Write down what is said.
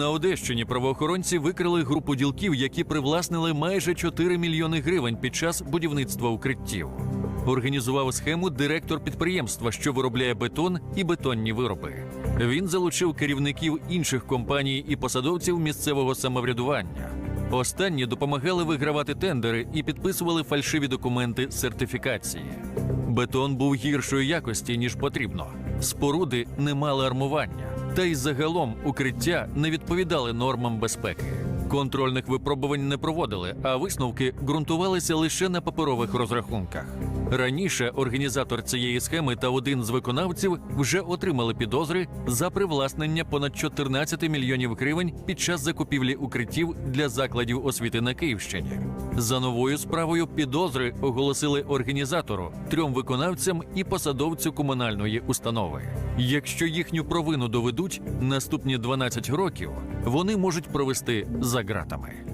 На Одещині правоохоронці викрили групу ділків, які привласнили майже 4 мільйони гривень під час будівництва укриттів. Організував схему директор підприємства, що виробляє бетон і бетонні вироби. Він залучив керівників інших компаній і посадовців місцевого самоврядування. Останні допомагали вигравати тендери і підписували фальшиві документи сертифікації. Бетон був гіршої якості ніж потрібно. Споруди не мали армування, та й загалом укриття не відповідали нормам безпеки. Контрольних випробувань не проводили, а висновки ґрунтувалися лише на паперових розрахунках. Раніше організатор цієї схеми та один з виконавців вже отримали підозри за привласнення понад 14 мільйонів гривень під час закупівлі укриттів для закладів освіти на Київщині. За новою справою підозри оголосили організатору, трьом виконавцям і посадовцю комунальної установи. Якщо їхню провину доведуть, наступні 12 років вони можуть провести за ґратами.